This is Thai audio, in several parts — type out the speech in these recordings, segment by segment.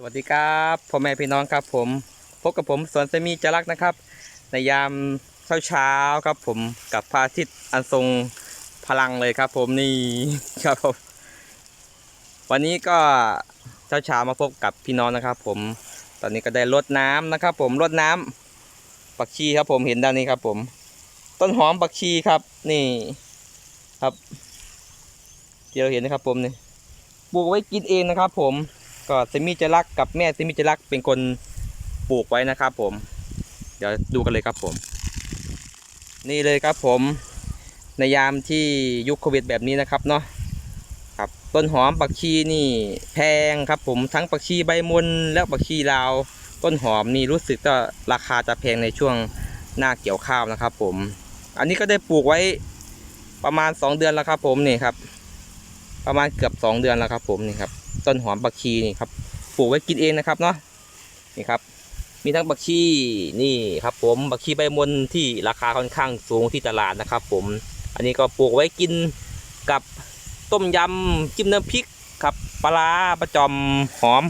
สวัสดีครับพ่อแม่พี่น้องครับ ผมพบกับผมสวนเซมีจรักนะครับ ในยามเช้าเช้าครับ ผมกับพระอาทิตย์อันทรงพลังเลยครับ ผมนี่ครับผมวันนี้ก็เช้าเช้ามาพบกับพี่น้องนะครับ ผมตอนนี้ก็ได้รดน้ำนะครับ ผมรดน้ำปักชีครับ ผมเห็นด้านนี้ครับ ผม ต้นหอมปักชีครับนี่ครับที่เราเห็นนะครับ ผมนี่ปลูกไว้กินเองนะครับ ผม ก็เซมิจะรักกับแม่เซมิจะรักเป็นคนปลูกไว้นะครับ ผม เดี๋ยวดูกันเลยครับผม นี่เลยครับผมในยามที่ยุคโควิดแบบนี้นะครับเนาะครับต้นหอมปักชีนี่แพงครับผมทั้งปักชีใบมนและปักชีลาว ต้นหอมนี่รู้สึกก็ราคาจะแพงในช่วงหน้าเกี่ยวข้าวนะครับ ผม อันนี้ก็ได้ปลูกไว้ประมาณ 2 เดือนแล้วครับผมนี่ครับ ประมาณเกือบ 2 เดือนแล้วครับผมนี่ครับ ต้นหอมบักชีนี่ครับปลูกไว้กินเองนะครับเนาะนี่ครับ มีทั้งบักชีนี่ครับ ผมบักชีใบมนที่ราคาค่อนข้างสูงที่ตลาดนะครับ ผม อันนี้ก็ปลูกไว้กินกับต้มยำจิ้มน้ำพริกครับปลาประจอมหอม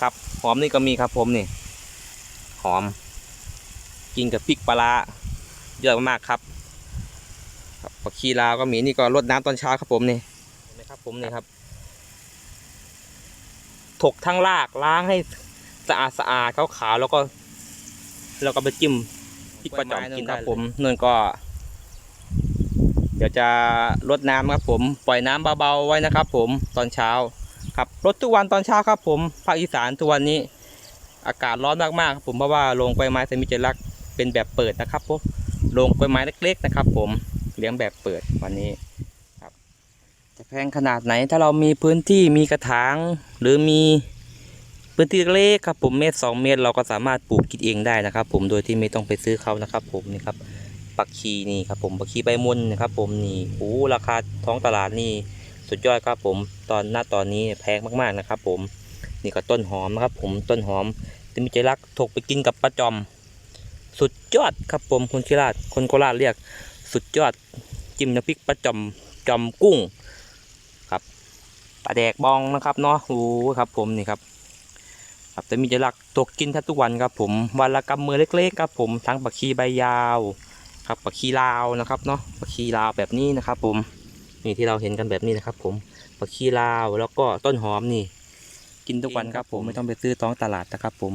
ครับหอมนี่ก็มีครับผมนี่หอม กินกับพริกปลาเยอะมากครับบักชีลาวก็มีนี่ก็รดน้ำตอนเช้าครับผมนี่เห็นไหมครับผมนี่ครับ ถกทั้งรากล้างให้สะอาดสะอาดขาวๆแล้วก็ แล้วก็ไปจิ้มพริกประจอมกินครับผมเนื่นก็ เดี๋ยวจะรดน้ำครับผม ปล่อยน้ำเบาๆไว้นะครับ ผมตอนเช้า ครับรดทุกวันตอนเช้าครับ ผมภาคอีสานทุกวันนี้ อากาศร้อนมากๆครับผมเพราะว่าโรงกล้วยไม้เซมิเจลักเป็นแบบเปิดนะครับผมโรงกล้วยไม้เล็ก ๆ นะครับ ผมเลี้ยงแบบเปิดวันนี้จะแพงขนาดไหน ถ้าเรามีพื้นที่มีกระถาง หรือมีพื้นที่เล็กครับผมเมตรสองเมตร เราก็สามารถปลูกกินเองได้นะครับ ผมโดยที่ไม่ต้องไปซื้อเขานะครับ ผมนี่ครับปักชีนี่ครับผมปักชีใบมุนนะครับ ผมนี่โอ้ราคาท้องตลาดนี่สุดยอดครับผมตอนหน้าตอนนี้แพงมากๆนะครับ ผมนี่ก็ต้นหอมนะครับ ผมต้นหอมที่มิจรักถกไปกินกับปลาจอม สุดยอดครับผมคนโคราชคนโคราชเรียก สุดยอดจิ้มน้ำพริกปลาจอมจอมกุ้ง ปลาแดกบองนะครับเนาะโอ้ครับผมนี่ครับครับแต่มีจะหลักตกกินแทบทุกวันครับผมวันละกำมือเล็กๆครับผมทั้งปักชีใบยาวครับปักชีลาวนะครับเนาะปักชีลาวแบบนี้นะครับ ผมนี่ที่เราเห็นกันแบบนี้นะครับ ผมปักชีลาวแล้วก็ต้นหอมนี่ กินทุกวันครับ ผมไม่ต้องไปซื้อท้องตลาดนะครับ ผม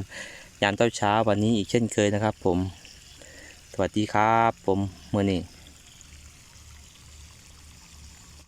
ยามเช้าเช้าวันนี้อีกเช่นเคยนะครับ ผม สวัสดีครับ ผมเมื่อนี้